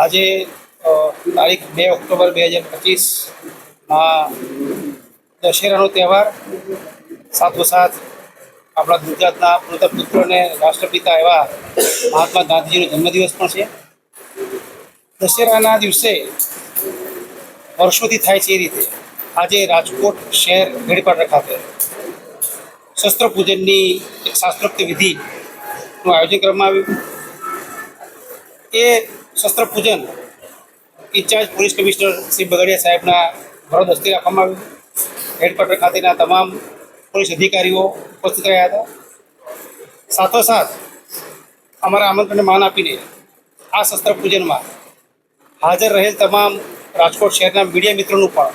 આજે તારીખ બે ઓક્ટોબર બે હજાર પચીસમાં દશેરાનો તહેવાર. સાથોસાથ આપણા ગુજરાતના પુત્ર અને રાષ્ટ્રપિતા એવા મહાત્મા ગાંધીજીનો જન્મદિવસ પણ છે. દશેરાના દિવસે વર્ષોથી થાય છે એ રીતે આજે રાજકોટ શહેર ગેડીપાટા ખાતે શસ્ત્ર પૂજનની એક શાસ્ત્રોક્ત વિધિનું આયોજન કરવામાં આવ્યું. એ શસ્ત્ર પૂજન in charge police commissioner Shri Bagadia સાહેબના ભરત હસ્તે રાખવામાં આવ્યું. હેડક્વાર્ટર ખાતેના તમામ પોલીસ અધિકારીઓ ઉપસ્થિત રહ્યા હતા. સાથોસાથ અમારા આમંત્રણને માન આપીને આ શસ્ત્ર પૂજનમાં હાજર રહેલ તમામ રાજકોટ શહેરના મીડિયા મિત્રોનું પણ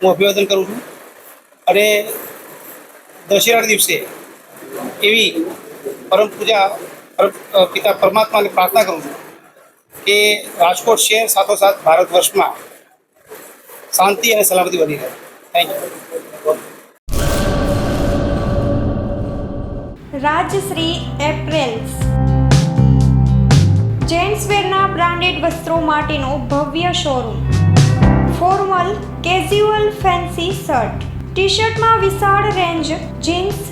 હું અભિવાદન કરું છું. અને દશેરાના દિવસે એવી પરમ પૂજા પિતા પરમાત્માને પ્રાર્થના કરું છું કે રાજકોટ શહેર સાથોસાથ ભારત વર્ષમાં શાંતિ અને સલામતી બની રહે. થેન્ક યુ રાજશ્રી એપ્રેલ્સ જેન્ટ્સવેરના બ્રાન્ડેડ વસ્ત્રો માટેનો ભવ્ય showroom. Formal casual fancy shirt. T શર્ટમાં વિશાળ રેન્જ જીન્સ